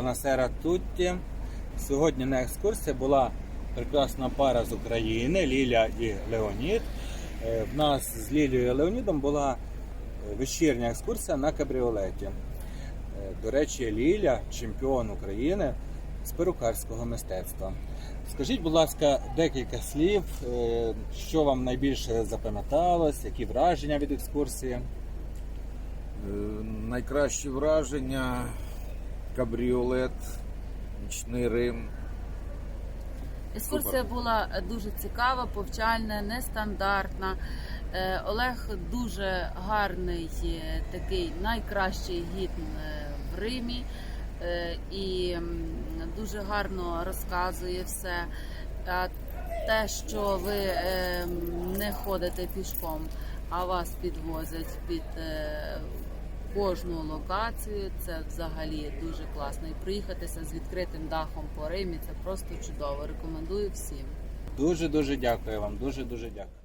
Бонасера Тутті. Сьогодні на екскурсії була прекрасна пара з України Ліля і Леонід. Е, В нас з Лілією і Леонідом була е, вечірня екскурсія на кабріолеті. Е, До речі, Ліля чемпіон України з перукарського мистецтва. Скажіть, будь ласка, декілька слів, що вам найбільше запам'яталось, які враження від екскурсії? Найкращі враження кабріолет, нічний Рим. Екскурсія була дуже цікава, повчальна, нестандартна. Е, Олег дуже гарний, е, такий найкращий гід е, в Римі е, і дуже гарно розказує все. А те, що ви е, не ходите пішком, а вас підвозять під е, кожну локацію, це взагалі дуже класно. І проїхатися з відкритим дахом по Римі це просто чудово. Рекомендую всім. Дуже дуже дякую вам. Дуже дуже дякую.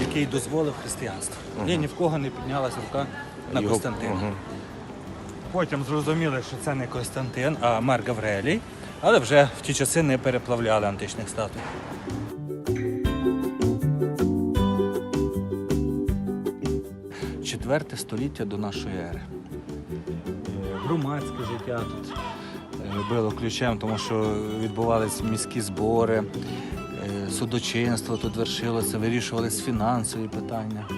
Який дозволив християнство. Ні, ні в кого не піднялася рука на Його- Костянтина. Ага. Потім зрозуміли, що це не Костянтин, а Марк Гаврелій, але вже в ті часи не переплавляли античних статуй. Четверте століття до нашої ери. Е, Громадське життя тут е, було ключем, тому що відбувалися міські збори, е, судочинство тут вершилося, вирішувалися фінансові питання.